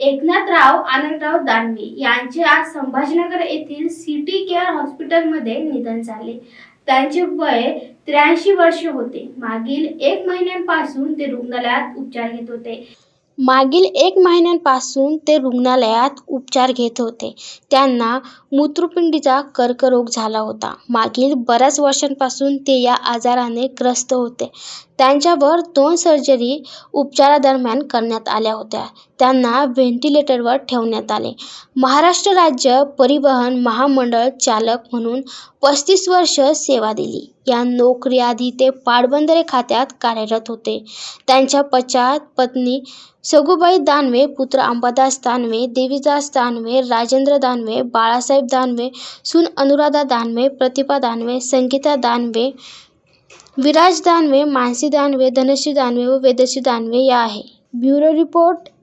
एकनाथराव आनंदराव दानवे यांचे आज संभाजीनगर येथील सिटी केअर हॉस्पिटलमध्ये निधन झाले. त्यांचे वय त्र्याऐंशी वर्ष होते. मागील एक महिन्यांपासून ते रुग्णालयात उपचार घेत होते. मागील एक महिन्यांपासून ते रुग्णालयात उपचार घेत होते. त्यांना मूत्रपिंडीचा कर्करोग झाला होता. मागील बऱ्याच वर्षांपासून ते या आजाराने ग्रस्त होते. त्यांच्यावर दोन सर्जरी उपचारादरम्यान करण्यात आल्या होत्या. त्यांना व्हेंटिलेटरवर ठेवण्यात आले. महाराष्ट्र राज्य परिवहन महामंडळ चालक म्हणून पस्तीस वर्ष सेवा दिली. या नोकरीआधी ते पाटबंधारे खात्यात कार्यरत होते. त्यांच्या पश्चात पत्नी सगुबाई दानवे पुत्र अंबादास दानवे देवीदास दानवे राजेंद्र दानवे बाळासाहेब दानवे सून अनुराधा दानवे प्रतिभा दानवे संगीता दानवे विराज दानवे मानसी दानवे धनश्री दानवे व वेदश्री दानवे या आहे. Bureau report.